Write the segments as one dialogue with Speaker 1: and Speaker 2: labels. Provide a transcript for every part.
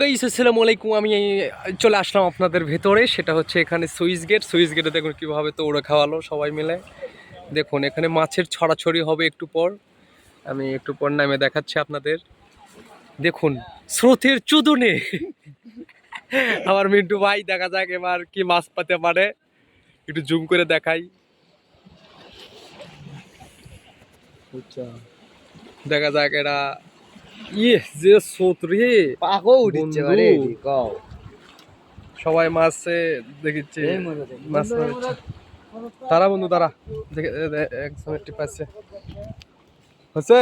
Speaker 1: Guys আসসালামু আলাইকুম। আমি চলে আসলাম আপনাদের ভেতরে। সেটা হচ্ছে এখানে সুইচ গেট। সুইচ গেটে দেখুন কীভাবে তো ওরা খাওয়ালো সবাই মিলে। দেখুন, এখানে মাছের ছড়াছড়ি হবে একটু পর। আমি একটু পর নামে দেখাচ্ছি আপনাদের। দেখুন, স্রোতের চুদনে। আমার মিন্টু ভাই, দেখা যাক এবার কি মাছ পাতে পারে। একটু জুম করে দেখাই। আচ্ছা। দেখা যাক এরা ইয়ে যে স্রোত রে
Speaker 2: পাকও কও।
Speaker 1: সবাই মাছে দেখিচ্ছে মাছ মারছে তারা বন্ধু তারা দেখে এ- এ- একজন টিপ আছে। হচ্ছে?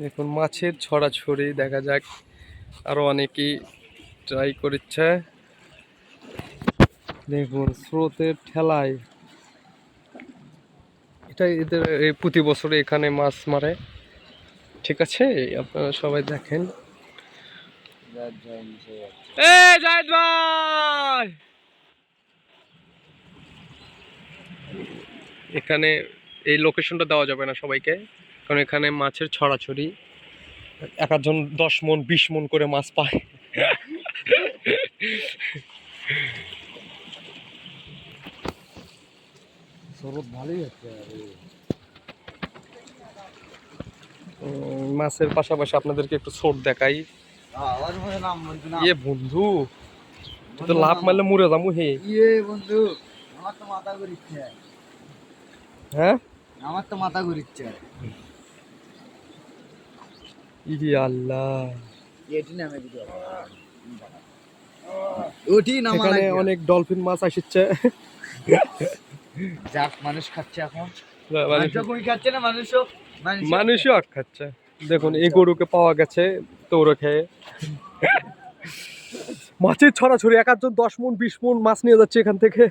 Speaker 1: দেখুন মাছের ছড়াছড়ি দেখা যাক আরও অনেকেই ট্রাই করছে। দেখুন স্রোতের ঠেলায় এটা এদের, এই প্রতি বছরে এখানে মাছ মারে। ঠিক আছে? আপনারা সবাই দেখেন। এখানে এই লোকেশনটা দেওয়া যাবে না সবাইকে, কারণ এখানে মাছের ছড়াছড়ি। এক একজন দশ মন, বিশ মন করে মাছ পায়।
Speaker 2: স্বরূপ ভালোই হচ্ছে
Speaker 1: মাছের পাশাপাশি আপনাদেরকে একটু ছোট দেখাই। ইয়ে বন্ধু তুই তো লাভ মারলে মরে যাব হে।
Speaker 2: ইয়ে বন্ধু আমার তো মাথা ঘুরিচ্ছে।
Speaker 1: হ্যাঁ?
Speaker 2: আমার তো মাথা ঘুরিচ্ছে।
Speaker 1: ইরে আল্লাহ।
Speaker 2: এটি নামে ওটি নামা
Speaker 1: অনেক ডলফিন মাছ আসছে।
Speaker 2: যাক মানুষ খাচ্ছে এখন।
Speaker 1: মানে
Speaker 2: খাচ্ছে না মানুষও
Speaker 1: মানুষও আখ খাচ্ছে। দেখুন এই গরুকে পাওয়া গেছে খেয়ে মাছের ছড়াছড়ি এক একজন দশ মন বিশ মন মাছ নিয়ে যাচ্ছে এখান থেকে।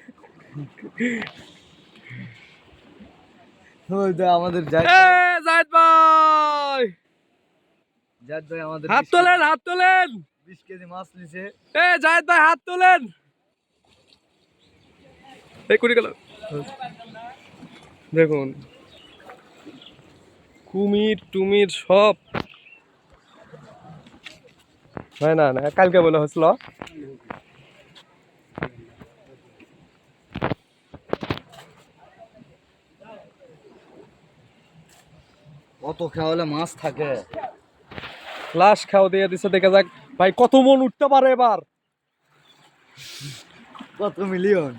Speaker 2: আমাদের
Speaker 1: জাহিদ ভাই!
Speaker 2: যার ভাই আমাদের
Speaker 1: হাত তোলেন হাত তোলেন!
Speaker 2: বিশ কেজি মাছ নিছে।
Speaker 1: এ জাহিদ ভাই হাত তোলেন! এই কুড়ি গেল। দেখুন। কুমির টুমির সব। না না না কালকে বলে হয়েছিল।
Speaker 2: কত খাওয়ালে মাছ থাকে।
Speaker 1: লাশ খাও দিয়ে দিছে দেখে যাক। ভাই কত মন উঠতে পারে এবার।
Speaker 2: কত মিলিয়ন?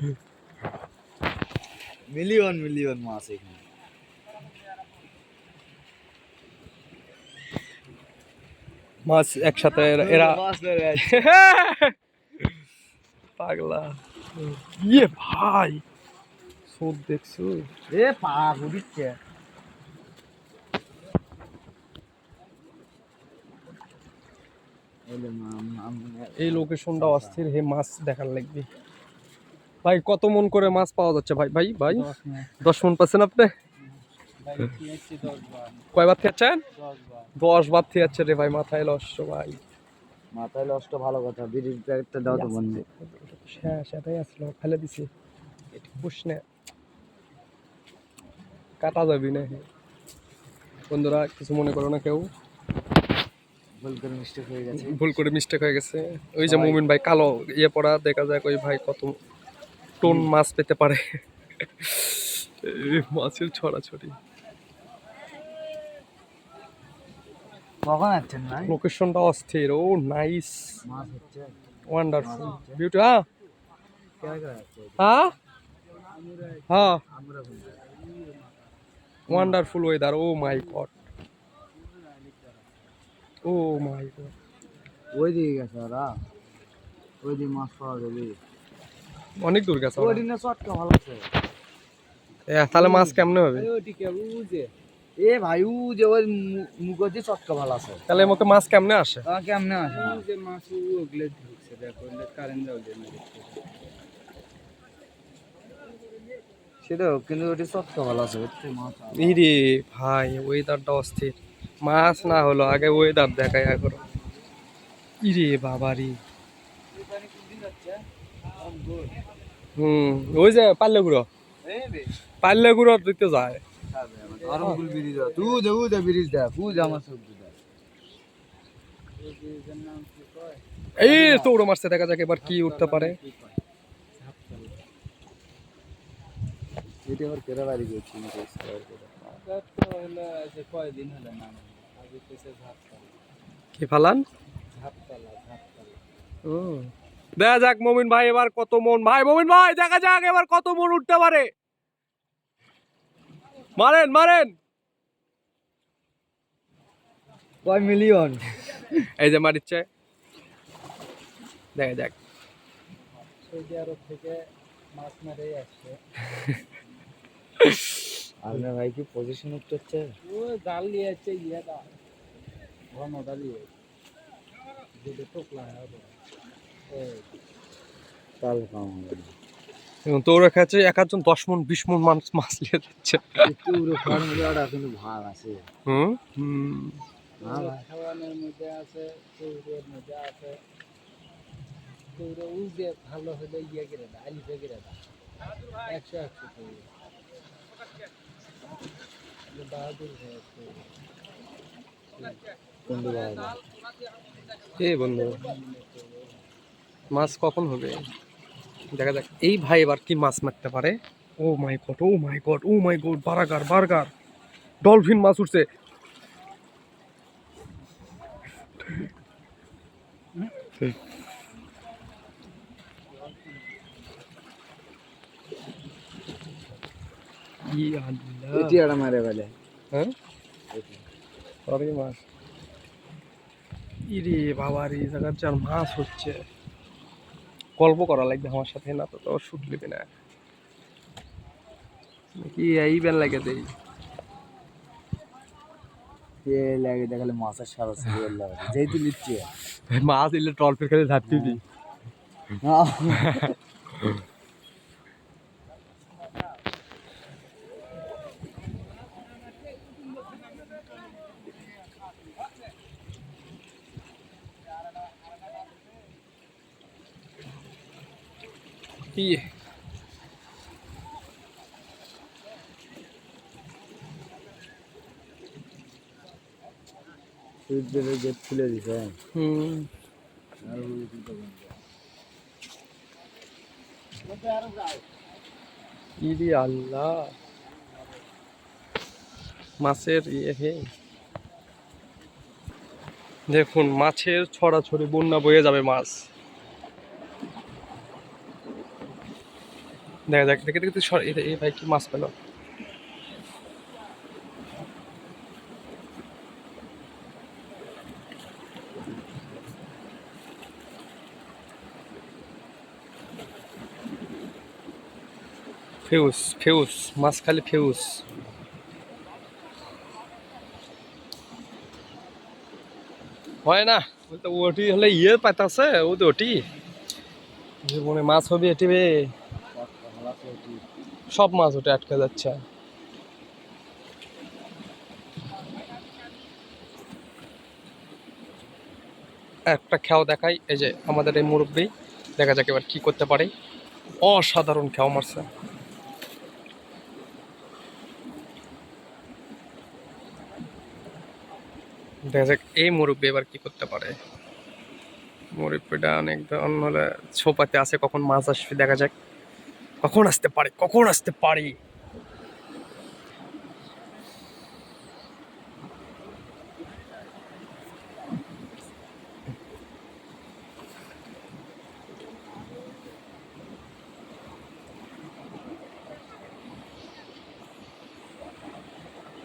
Speaker 2: মিলিয়ন মিলিয়ন মাছ এখানে।
Speaker 1: মাছ একসাথে এরা-। পাগলা। ইয়ে ভাই সোদ দেখছ?
Speaker 2: এ পা ঘুরিচ্ছে এলে মাম- আম-
Speaker 1: এই লোকেশনটা অস্থির হে মাছ দেখার লাগবে। ভাই কত মন করে মাছ পাওয়া যাচ্ছে ভাই? ভাই ভাই
Speaker 2: দশ
Speaker 1: মন। পাচ্ছেন আপনি?
Speaker 2: ভাই, নিচ্ছি দশ বার,
Speaker 1: কয় বার খেয়েছেন?
Speaker 2: দশ বার।
Speaker 1: দশ বার খেয়েছে রে ভাই মাথায় লস ভাই।
Speaker 2: মাথায় লষ্ট ভালো কথা বিড়ির প্যাকেটটা দাও তো বন্ধু।
Speaker 1: হ্যাঁ সেটাই আসলো ফেলে দিছি। এটি পুষ নে। কাটা যাবি না বন্ধুরা কিছু মনে করো না কেউ?
Speaker 2: ভুল করে মিস্টেক হয়ে গেছে।
Speaker 1: ভুল করে মিস্টেক হয়ে গেছে। ওই যে মুমিন ভাই কালো ইয়ে পড়া দেখা যায় ওই ভাই কত টন মাছ পেতে পারে। মাছের ছড়াছড়ি। লোকেশনটা অস্থির। ও নাইস ওয়ান্ডারফুল বিউটি হ্যাঁ? হ্যাঁ? হ্যাঁ। Wonderful weather oh my god oh my god
Speaker 2: ওই দিকে গেছে ওরা। ওই দিকে মাছ পাওয়া যাবে
Speaker 1: অনেক দূর গেছে।
Speaker 2: দিনে চটকা ভালো আছে।
Speaker 1: এ, তাহলে মাছ কেমনে হবে?
Speaker 2: ওইদিকে উজে এ ভাই উ যে ওই মুখে যে চটকা ভালো আছে।
Speaker 1: তাহলে আমাকে মাছ কেমনে আসে?
Speaker 2: তা কেমনে আছে যে মাছ ওগুলো ঢুকছে দেখো কারেন্ট যাও সেটা কিন্তু ওটি চটকা ভালো আছে
Speaker 1: ইরে ভাই ওয়েদারটা অস্থির। মাছ না হলো আগে ওয়েদার দেখাই এখন। ইরে বাবারি। হুম ওই যে পাল্লে গুঁড়ো পাল্লে গুঁড়ো দিতে যায়। এই উড়ো মারছে দেখা যাক এবার কি উঠতে পারে।
Speaker 2: এটা আবার কেরা বাড়ি গেছি?
Speaker 1: কি ফালান?
Speaker 2: ঝাপতলা ঝাপতলা
Speaker 1: হুম। দেখা যাক মমিন ভাই এবার কত মন। ভাই মমিন ভাই দেখা যাক এবার কত মন উঠতে পারে। মারেন মারেন।
Speaker 2: কয় মিলিয়ন
Speaker 1: এই যে মারিচ্ছে। দেখা যাক।
Speaker 2: সৌদি আরব থেকে মাছ মেরে আসছে। আপনার ভাই কি পজিশন ও জাল নিয়ে টোকলা হবে তাল কাম
Speaker 1: এবং তো ওরা খাচ্ছে এক একজন দশ মন বিশ মন মাছ মাছ নিয়ে যাচ্ছে।
Speaker 2: কিন্তু ভাগ আছে।
Speaker 1: হুম? হুম।
Speaker 2: মধ্যে আছে মধ্যে আছে। ভালো হলে ইয়ে দেয় আলিফে দেয়। একশো একশো বাহাদুর বাহাদুর।
Speaker 1: এ বন্ধু। মাছ কখন হবে? দেখা যাক। এই ভাই এবার কি মাছ মারতে পারে? ও my god oh my god oh my god burger burger. Dolphin মাছ উঠছে। ই আল্লাহ।
Speaker 2: এটি একটা মারে বলে।
Speaker 1: হ্যাঁ? সরি মাছ। ইরে বাবা রে এই জায়গার যার মাছ হচ্ছে। গল্প করা লাগবে আমার সাথে না তো তোর শুট লিবি না। কি এই বেন লাগে দেই?
Speaker 2: লাগে দেখালে মাছের সারা সিরিয়াল লাগে যেহেতু নিচ্ছে।
Speaker 1: মাছ ইলে ট্রলফের খেলে ঝাড়তে দি। কি?
Speaker 2: সূর্যের গেট খুলে দিছে
Speaker 1: হুম।
Speaker 2: আর
Speaker 1: ইরে আল্লাহ। মাছের ইয়ে হে। দেখুন মাছের ছড়াছড়ি বন্যা বয়ে যাবে মাছ। দেখা দেখে সর- এই- ভাই কি মাছ পেল। ফেউস ফেউস, মাছ খালি ফেউস। হয় না, ওই তো ওটি হলে ইয়ে পাতাছে ও তো ওটি। জীবনে মাছ হবে এটি বে সব মাছ ওটা আটকে যাচ্ছে। একটা খেয়াও দেখাই, এই যে আমাদের এই মুরব্বী, দেখা যাক এবার কি করতে পারে। অসাধারণ খেয়াও মারছে। দেখা যাক এই মুরব্বী এবার কি করতে পারে। মুরব্বীটা অনেক অন্য হলে ছোপাতে আসে কখন মাছ আসবে দেখা যাক। কখন আসতে পারে কখন আসতে পারি?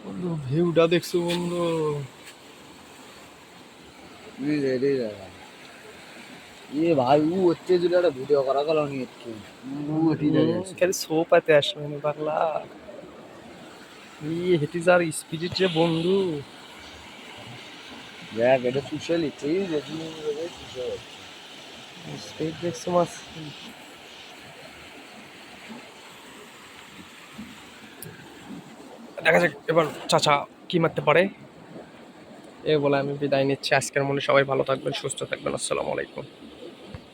Speaker 1: বন্ধু ভিউটা দেখছ বন্ধু? আসবে না পাগলা হেঁটে যার যে বন্ধু।
Speaker 2: এটা
Speaker 1: স্পিড দেখছ দেখা যাক এবার চাচা কি মারতে পারে। এ বলে আমি বিদায় নিচ্ছি। আজকের মনে সবাই ভালো থাকবেন সুস্থ থাকবেন। আসসালামু আলাইকুম।